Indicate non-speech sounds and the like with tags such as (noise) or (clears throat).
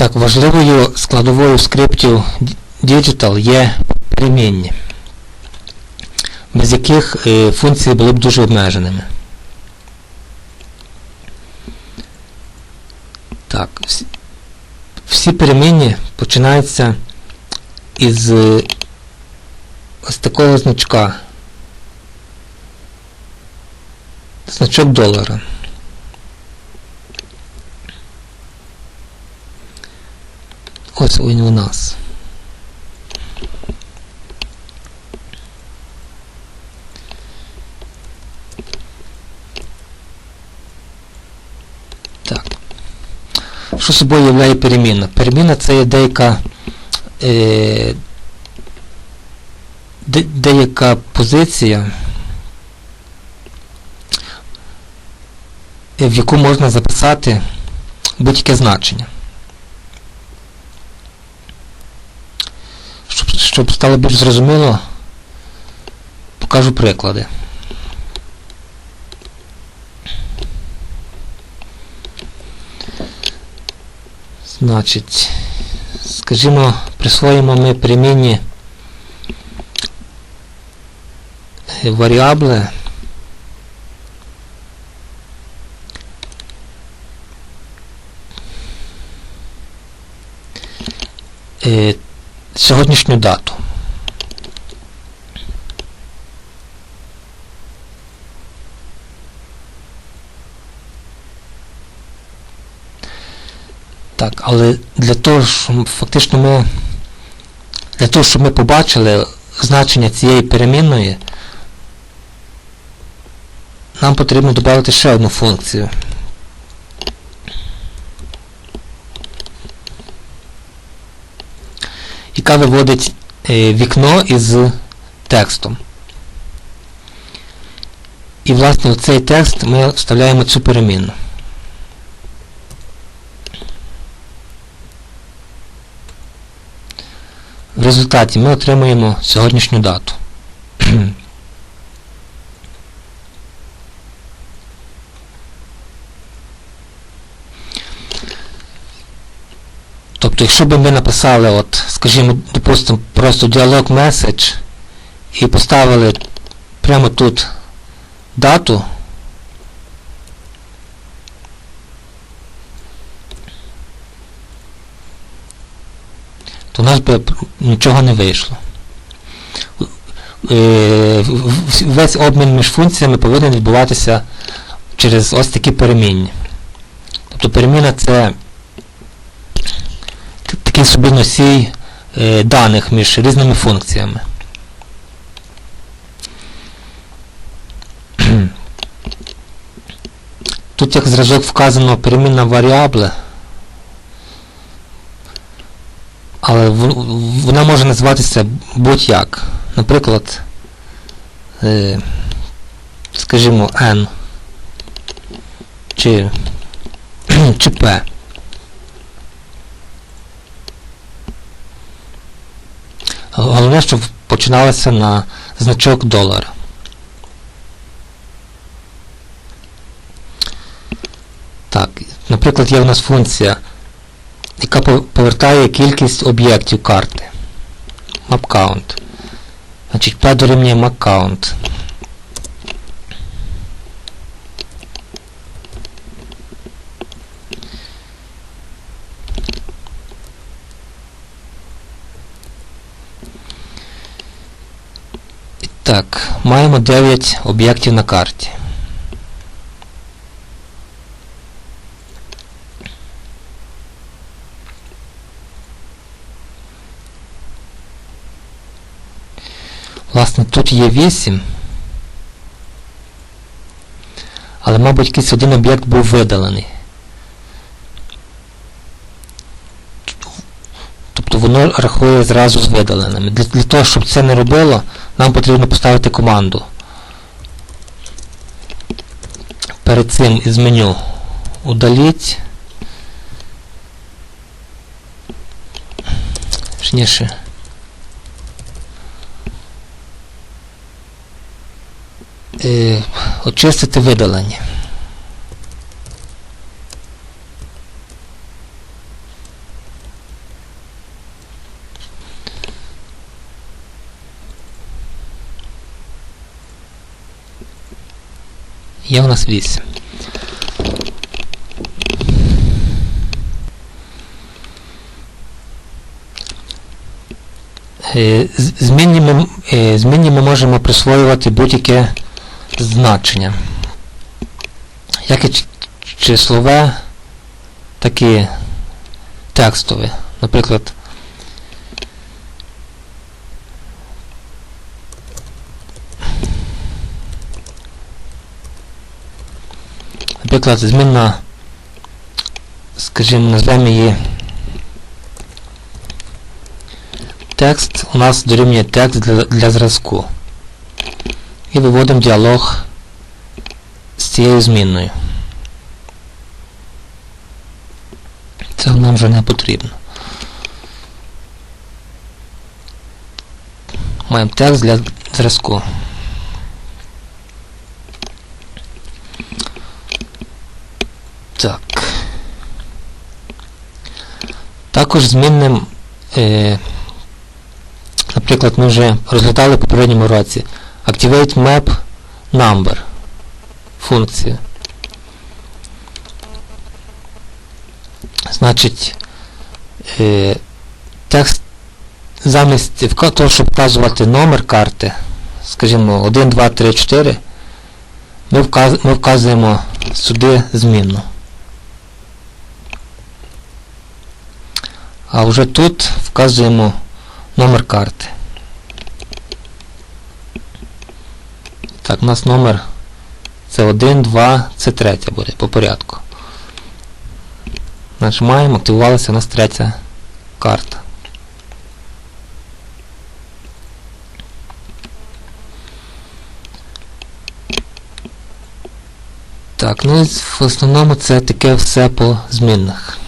Так, важливою складовою скриптів Digital є перемінні, без яких е, функції були б дуже обмеженими. Так, всі, перемінні починаються із е, ось такого значка. Значок долара. Ось він у нас. Так. Що собою являє перемінна? Перемінна це є деяка, е, де, деяка позиція, в яку можна записати будь-яке значення. Щоб, стало більш зрозуміло, покажу приклади. Значить, скажімо, присвоїмо ми перемінні е, варіабли е, сьогоднішню дату. Так, але для того, щоб фактично ми для того, щоб ми побачили значення цієї перемінної, нам потрібно додати ще одну функцію. Яка виводить е, вікно із текстом. І власне в цей текст ми вставляємо цю перемінну. В результаті ми отримуємо сьогоднішню дату. (clears throat) Тобто, якщо б ми написали, от, скажімо, допустимо, просто діалог message і поставили прямо тут дату, то у нас би нічого не вийшло. Е, Весь обмін між функціями повинен відбуватися через ось такі перемінні. Тобто переміна це такий собі носій даних між різними функціями. (clears throat) Тут як зразок вказано перемінна варіабла, але вона може називатися будь-як. Наприклад, е, скажімо, n чи, (clears throat) чи p. Головне, щоб починалося на значок долара. Так, наприклад, є в нас функція, яка повертає кількість об'єктів карти. MapCount. Значить, P дорівнює MapCount. Так, маємо 9 об'єктів на карті. Власне, тут є 8. Але, мабуть, якийсь один об'єкт був видалений. Тобто воно рахує зразу з видаленими. Для, для того, щоб це не робило, нам потрібно поставити команду. Перед цим із меню удаліть. Точніше. Е, очистити видалення. Є у нас 8. Е, Змінні ми, е, змінні ми можемо присвоювати будь-яке значення. Як і числове, так і текстове. Наприклад, Наприклад, змінна, скажімо, назвемо її текст, у нас дорівнює текст для, для зразку. І виводимо діалог з цією змінною. Це нам вже не потрібно. Маємо текст для зразку. Так. Також змінним, е, наприклад, ми вже розглядали в попередньому році Activate Map Number функцію. Значить, е, текст замість того, щоб вказувати номер карти, скажімо, 1, 2, 3, 4, ми, вказ, ми вказуємо сюди змінну. А вже тут вказуємо номер карти. Так, у нас номер це 1, 2, це третя буде по порядку. Нажимаємо, активувалася у нас третя карта. Так, ну і в основному це таке все по змінних.